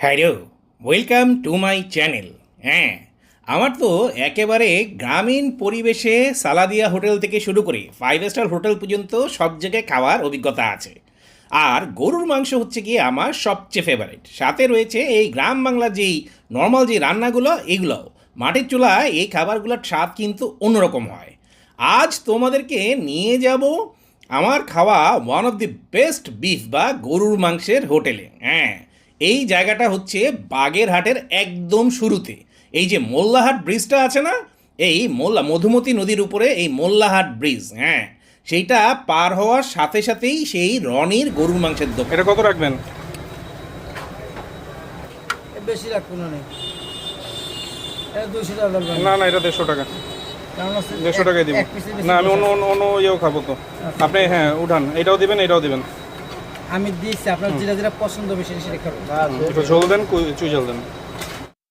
Hello welcome to my channel হ্যাঁ আমার তো একেবারে গ্রামীণ পরিবেশে সালাদিয়া হোটেল থেকে শুরু করে ফাইভ স্টার হোটেল পর্যন্ত সব জায়গায় খাওয়ার অভিজ্ঞতা আছে। আর গরুর মাংস হচ্ছে গিয়ে আমার সবচেয়ে ফেভারিট সাথে রয়েছে এই গ্রাম বাংলার যেই নর্মাল যে রান্নাগুলো এগুলো মাটির চুলায় এই খাবারগুলোর স্বাদ কিন্তু অন্যরকম হয়। আজ তোমাদেরকে নিয়ে যাব আমার খাওয়া one of the best beef বা গরুর মাংসের হোটেলে। হ্যাঁ এই জায়গাটা হচ্ছে বাগেরহাটের একদম শুরুতে। এই যে মোল্লাহাট ব্রিজটা আছে না এই মোল্লা মধুমতি নদীর উপরে এই মোল্লাহাট ব্রিজ হ্যাঁ সেইটা পার হওয়ার সাথে সাথেই সেই রনির গরুর মাংসের দোকান। এটা কত রাখবেন? বেশি রাখব না নেই দুশো টাকা না না এটা দেড়শো টাকা। দেড়শো টাকাই দিব। না আমি অন্য অন্য অন্য ইয়েও খাব তো। আপনি হ্যাঁ উঠান এটাও দিবেন এটাও দিবেন। আমি দিচ্ছি আপনার যেটা যেটা পছন্দ বেশি সেটা খাবেন। একটু ঝোল দেন দেন।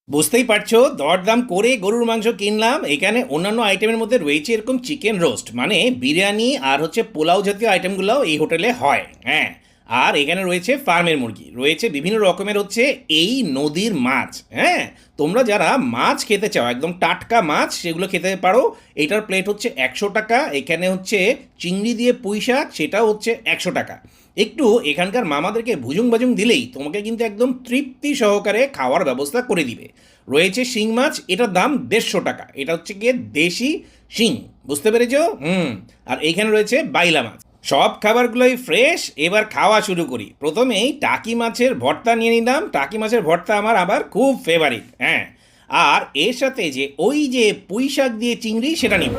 বুঝতেই পারছ দরদাম করে গরুর মাংস কিনলাম। এখানে অন্যান্য আইটেমের মধ্যে রয়েছে এরকম চিকেন রোস্ট মানে বিরিয়ানি আর হচ্ছে পোলাও জাতীয় আইটেমগুলোও এই হোটেলে হয়। হ্যাঁ আর এখানে রয়েছে ফার্মের মুরগি। রয়েছে বিভিন্ন রকমের হচ্ছে এই নদীর মাছ হ্যাঁ? তোমরা যারা মাছ খেতে চাও, একদম টাটকা মাছ সেগুলো খেতে পারো, এটার প্লেট হচ্ছে একশো টাকা, এখানে হচ্ছে চিংড়ি দিয়ে পুঁই শাক, সেটাও হচ্ছে একশো টাকা। একটু এখানকার মামাদেরকে ভুজুং বাজুং দিলেই তোমাকে কিন্তু একদম তৃপ্তি সহকারে খাওয়ার ব্যবস্থা করে দিবে। রয়েছে শিং মাছ, এটার দাম দেড়শো টাকা, এটা হচ্ছে গিয়ে দেশি শিং, বুঝতে পেরেছ? হুম, আর এইখানে রয়েছে বাইলা মাছ। সব খাবারগুলোই ফ্রেশ এবার খাওয়া শুরু করি। প্রথমেই টাকি মাছের ভর্তা নিয়ে নিলাম। টাকি মাছের ভর্তা আমার আবার খুব ফেভারিট হ্যাঁ। আর এর সাথে যে ওই যে পুঁই শাক দিয়ে চিংড়ি, সেটা নিব।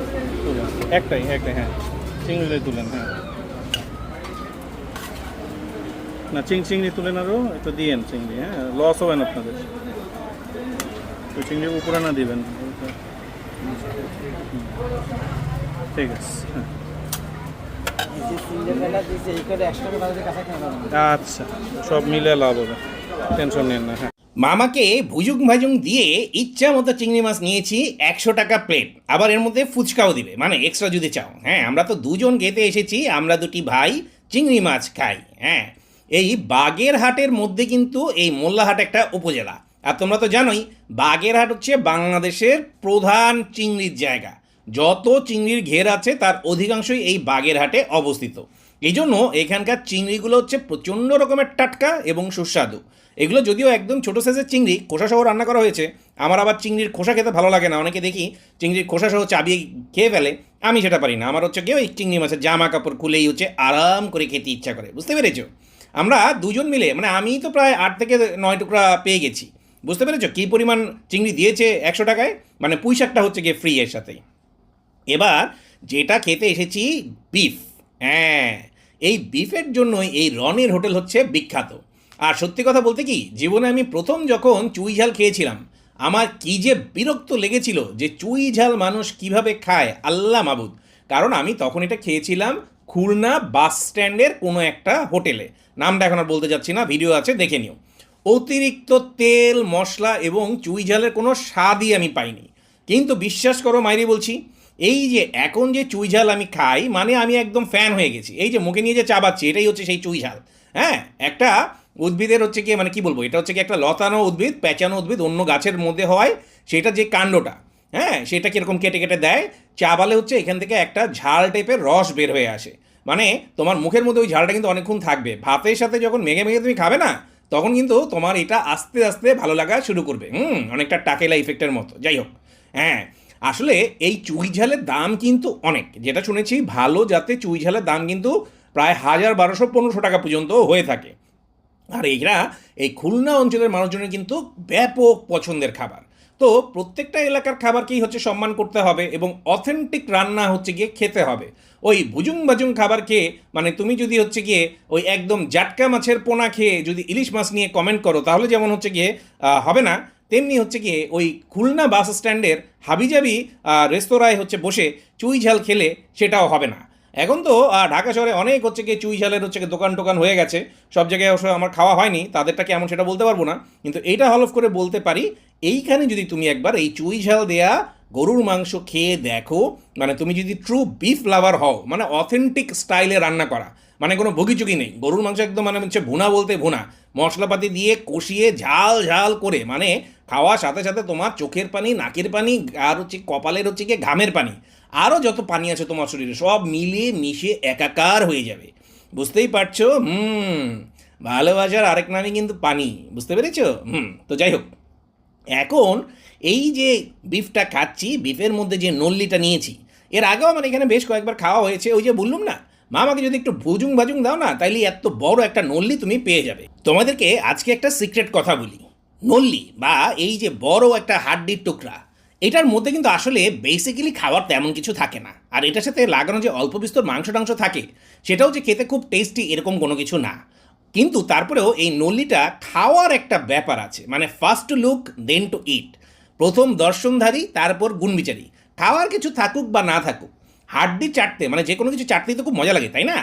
একটাই একটাই হ্যাঁ। চিংড়ি তুলেন হ্যাঁ। না, চিং চিংড়ি তুলেন আরও একটু দিয়েন চিংড়ি হ্যাঁ। লস হবেন আপনাদের। তো চিংড়ি উপরে না দিবেন। ঠিক আছে হ্যাঁ। এই করে একশো টাকা বাজারে কাছে কিনে পাবো আচ্ছা সব মিলে লাভ হবে। টেনশন নেন না হ্যাঁ। মামাকে ভুজুং ভাজুং দিয়ে ইচ্ছা মতো চিংড়ি মাছ নিয়েছি একশো টাকা প্লেট আবার এর মধ্যে ফুচকাও দিবে মানে এক্সট্রা যদি চাও। হ্যাঁ আমরা তো দুজন খেতে এসেছি, আমরা দুটি ভাই চিংড়ি মাছ খাই হ্যাঁ। এই বাগেরহাটের মধ্যে কিন্তু এই মোল্লাহাট একটা উপজেলা। আর তোমরা তো জানোই, বাগেরহাট হচ্ছে বাংলাদেশের প্রধান চিংড়ির জায়গা। যত চিংড়ির ঘের আছে, তার অধিকাংশই এই বাগেরহাটে অবস্থিত। এই জন্য এখানকার চিংড়িগুলো হচ্ছে প্রচণ্ড রকমের টাটকা এবং সুস্বাদু। এগুলো যদিও একদম ছোটো সাইজের চিংড়ি খোসা সহ রান্না করা হয়েছে, আমার আবার চিংড়ির খোসা খেতে ভালো লাগে না। অনেকে দেখি চিংড়ির খোসা সহ চাবিয়ে খেয়ে ফেলে, আমি সেটা পারি না। আমার হচ্ছে কেউ ওই চিংড়ি মাছের জামা কাপড় খুলেই হচ্ছে আরাম করে খেতে ইচ্ছা করে। বুঝতে পেরেছ? আমরা দুজন মিলে মানে আমি তো প্রায় আট থেকে নয় টুকরা পেয়ে গেছি। বুঝতে পেরেছ? কী পরিমাণ চিংড়ি দিয়েছে একশো টাকায়? মানে পুঁই শাকটা হচ্ছে গিয়ে ফ্রি এর সাথেই। এবার যেটা খেতে এসেছি বিফ হ্যাঁ এই বিফের জন্যই এই রনের হোটেল হচ্ছে বিখ্যাত। আর সত্যি কথা বলতে কি, জীবনে আমি প্রথম যখন চুই ঝাল খেয়েছিলাম, আমার কি যে বিরক্ত লেগেছিল যে চুই ঝাল মানুষ কীভাবে খায়, আল্লাহ মাবুদ। কারণ আমি তখন এটা খেয়েছিলাম খুলনা বাস স্ট্যান্ডের কোনো একটা হোটেলে। নামটা এখন আর বলতে যাচ্ছি না, ভিডিও আছে, দেখে নিও। অতিরিক্ত তেল, মশলা এবং চুই ঝালের কোনো স্বাদই আমি পাইনি। কিন্তু বিশ্বাস করো মাইরি বলছি এই যে এখন যে চুই ঝাল আমি খাই মানে আমি একদম ফ্যান হয়ে গেছি। এই যে মুখে নিয়ে যে চাবাচ্ছি এটাই হচ্ছে সেই চুই ঝাল। হ্যাঁ? একটা উদ্ভিদের হচ্ছে কি মানে কি বলব, এটা হচ্ছে কি একটা লতানো উদ্ভিদ, পেঁচানো উদ্ভিদ, অন্য গাছের মধ্যে হয়, সেটা যে কাণ্ডটা হ্যাঁ? সেটা কীরকম কেটে কেটে দেয় চাবালে হচ্ছে এখান থেকে একটা ঝাল টাইপের রস বের হয়ে আসে। মানে তোমার মুখের মধ্যে ওই ঝালটা কিন্তু অনেকক্ষণ থাকবে। ভাতের সাথে যখন মেঘে মেঘে তুমি খাবে না, তখন কিন্তু তোমার এটা আস্তে আস্তে ভালো লাগা শুরু করবে। হুম, অনেকটা টাকেলা ইফেক্টের মতো। যাই হোক হ্যাঁ আসলে এই চুই ঝালের দাম কিন্তু অনেক। যেটা শুনেছি, ভালো যাতে চুই ঝালের দাম কিন্তু প্রায় হাজার বারোশো পনেরোশো টাকা পর্যন্ত হয়ে থাকে। আর এরা এই খুলনা অঞ্চলের মানুষজনের কিন্তু ব্যাপক পছন্দের খাবার। তো প্রত্যেকটা এলাকার খাবারকেই হচ্ছে সম্মান করতে হবে এবং অথেন্টিক রান্না হচ্ছে গিয়ে খেতে হবে। ওই ভুজুং বাজুং খাবার খেয়ে মানে তুমি যদি হচ্ছে গিয়ে ওই একদম জাটকা মাছের পোনা খেয়ে যদি ইলিশ মাছ নিয়ে কমেন্ট করো, তাহলে যেমন হচ্ছে গিয়ে হবে না তেমনি হচ্ছে গিয়ে ওই খুলনা বাস স্ট্যান্ডের হাবিজাবি রেস্তোরাঁয় হচ্ছে বসে চুই ঝাল খেলে সেটাও হবে না। এখন তো ঢাকা শহরে অনেক হচ্ছে গিয়ে চুই ঝালের হচ্ছে দোকান টোকান হয়ে গেছে। সব জায়গায় অবশ্য আমার খাওয়া হয়নি, তাদেরটা এমন সেটা বলতে পারব না। কিন্তু এইটা হলফ করে বলতে পারি, এইখানে যদি তুমি একবার এই চুই ঝাল দেয়া গরুর মাংস খেয়ে দেখো মানে তুমি যদি ট্রু বিফ লাভার হও মানে অথেন্টিক স্টাইলে রান্না করা মানে কোনো বগিচুকি নেই। গরুর মাংস একদম মানে হচ্ছে ভুনা বলতে ভুনা। মশলাপাতি দিয়ে কষিয়ে ঝাল ঝাল করে মানে খাওয়ার সাথে সাথে তোমার চোখের পানি, নাকের পানি, আর হচ্ছে কপালের হচ্ছে গিয়ে ঘামের পানি। আরও যত পানি আছে তোমার শরীরে, সব মিলিয়ে মিশে একাকার হয়ে যাবে। বুঝতেই পারছ? হুম, ভালোবাসার আরেক নামই কিন্তু পানি। বুঝতে পেরেছ? হুম, তো যাই হোক। এখন এই যে বিফটা খাচ্ছি বিফের মধ্যে যে নল্লিটা নিয়েছি, এর আগেও আমার এখানে বেশ কয়েকবার খাওয়া হয়েছে, ওই যে বললুম না মা আমাকে যদি একটু ভুজুং ভাজুং দাও না, তাইলে এত বড় একটা নল্লি তুমি পেয়ে যাবে। তোমাদেরকে আজকে একটা সিক্রেট কথা বলি। নল্লি বা এই যে বড় একটা হাড্ডির টুকরা, এটার মধ্যে কিন্তু আসলে বেসিক্যালি খাওয়ার তেমন কিছু থাকে না। আর এটার সাথে লাগানো যে অল্প বিস্তর মাংস টাংস থাকে, সেটাও যে খেতে খুব টেস্টি এরকম কোনো কিছু না। কিন্তু তারপরেও এই নল্লিটা খাওয়ার একটা ব্যাপার আছে। মানে first to look then to eat প্রথম দর্শনধারী, তারপর গুণবিচারী। খাওয়ার কিছু থাকুক বা না থাকুক, হাড্ডি চাটতে মানে যে কোনো কিছু চাটতেই তো খুব মজা লাগে, তাই না?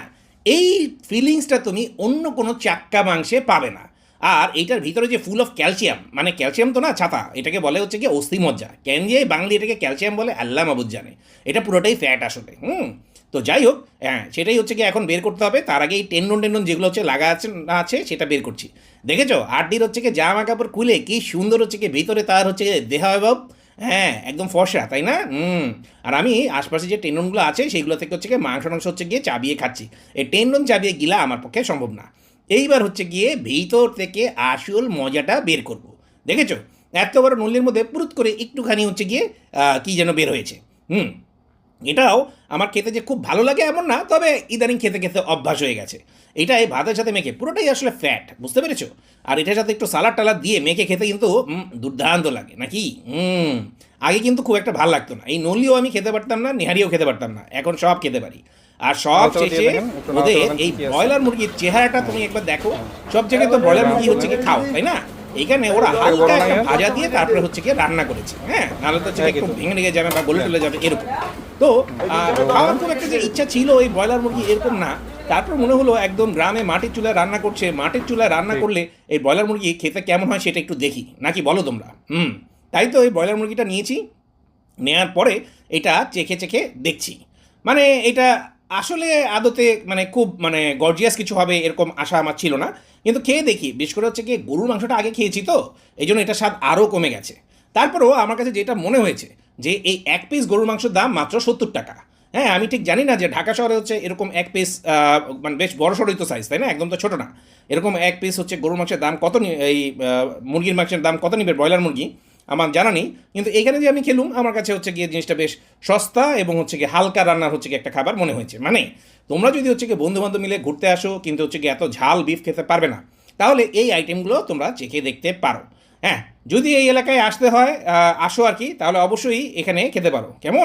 এই ফিলিংসটা তুমি অন্য কোনো চাক্কা মাংসে পাবে না। আর এইটার ভিতরে যে ফুল অফ ক্যালসিয়াম মানে ক্যালসিয়াম তো না ছাতা, এটাকে বলে হচ্ছে কি অস্থি মজ্জা কেন যে বাঙালি এটাকে ক্যালসিয়াম বলে, আল্লাহ মাবুদ জানে। এটা পুরোটাই ফ্যাট আসলে, হুম? তো যাই হোক হ্যাঁ সেটাই হচ্ছে কি এখন বের করতে হবে। তার আগে এই টেন্ডন টেন্ডন যেগুলো হচ্ছে লাগা আছে, না আছে, সেটা বের করছি। দেখেছ? হাড্ডির হচ্ছে কি জামা কাপড় খুলে কি সুন্দর হচ্ছে কি ভিতরে তার হচ্ছে দেহাবয়ব হ্যাঁ একদম ফর্সা, তাই না? হুম। আর আমি আশপাশে যে টেন্ডনগুলো আছে সেইগুলো থেকে হচ্ছে গিয়ে মাংস টাংস হচ্ছে গিয়ে চাবিয়ে খাচ্ছি। এই টেন্ডন চাবিয়ে গিলা আমার পক্ষে সম্ভব না। এইবার হচ্ছে গিয়ে ভিতর থেকে আসল মজাটা বের করব। দেখেছ? এত বড় নল্লির মধ্যে পুরুত করে একটুখানি হচ্ছে গিয়ে কি যেন বের হয়েছে। হুম। এটাও আমার খেতে যে খুব ভালো লাগে এমন না তবে ইদানিং খেতে খেতে অভ্যাস হয়ে গেছে। এটাই ভাতের সাথে মেখে পুরোটাই আসলে ফ্যাট বুঝতে পেরেছ? আর এটার সাথে একটু সালাড টালাদ দিয়ে মেখে খেতে কিন্তু দুর্দান্ত লাগে নাকি? হুম আগে কিন্তু খুব একটা ভালো লাগতো না। এই নলিও আমি খেতে পারতাম না নেহারিও খেতে পারতাম না এখন সব খেতে পারি। আর সব দিয়ে শেষে ওদের এই ব্রয়লার মুরগির চেহারাটা তুমি একবার দেখো। সব জায়গায় তো ব্রয়লার মুরগি হচ্ছে কি খাও তাই না? এখানে ওরা হালকা একটা ভাজা দিয়ে তারপরে হচ্ছে কি রান্না করেছে হ্যাঁ? নাহলে তো হচ্ছে একটু ভেঙে লেগে যাবে বা গলে টলে যাবে এরকম। তো খাওয়ার খুব একটা যে ইচ্ছা ছিল এই ব্রয়লার মুরগি এরকম না। তারপর মনে হলো একদম গ্রামে মাটির চুলায় রান্না করছে মাটির চুলায় রান্না করলে এই ব্রয়লার মুরগি খেতে কেমন হয় সেটা একটু দেখি। নাকি বলো তোমরা? হুম। তাই তো এই ব্রয়লার মুরগিটা নিয়েছি। নেওয়ার পরে এটা চেখে চেখে দেখছি। মানে এটা আসলে আদতে মানে খুব মানে গর্জিয়াস কিছু হবে এরকম আশা আমার ছিল না। কিন্তু খেয়ে দেখি, বিশেষ করে হচ্ছে কি গরুর মাংসটা আগে খেয়েছি তো, এই জন্য এটার স্বাদ আরও কমে গেছে। তারপরেও আমার কাছে যেটা মনে হয়েছে, যে এই এক পিস গরুর মাংসের দাম মাত্র সত্তর টাকা। হ্যাঁ আমি ঠিক জানি না যে ঢাকা শহরে হচ্ছে এরকম এক পিস মানে বেশ বড় সড়ই তো সাইজ তাই না? একদম তো ছোটো না। এরকম এক পিস হচ্ছে গরুর মাংসের দাম কত এই মুরগির মাংসের দাম কত নিবে ব্রয়লার মুরগি? আমার জানা নেই, কিন্তু এখানে যে আমি খেলুম, আমার কাছে হচ্ছে গিয়ে জিনিসটা বেশ সস্তা এবং হচ্ছে গিয়ে হালকা রান্নার হচ্ছে গিয়ে একটা খাবার মনে হয়েছে। মানে তোমরা যদি হচ্ছে গিয়ে বন্ধুবান্ধব মিলে ঘুরতে আসো, কিন্তু হচ্ছে গিয়ে এত ঝাল বিফ খেতে পারবে না, তাহলে এই আইটেমগুলো তোমরা চেখে দেখতে পারো। হ্যাঁ যদি এই এলাকায় আসতে হয় আসো আর কি, তাহলে অবশ্যই এখানে খেতে পারো। কেমন?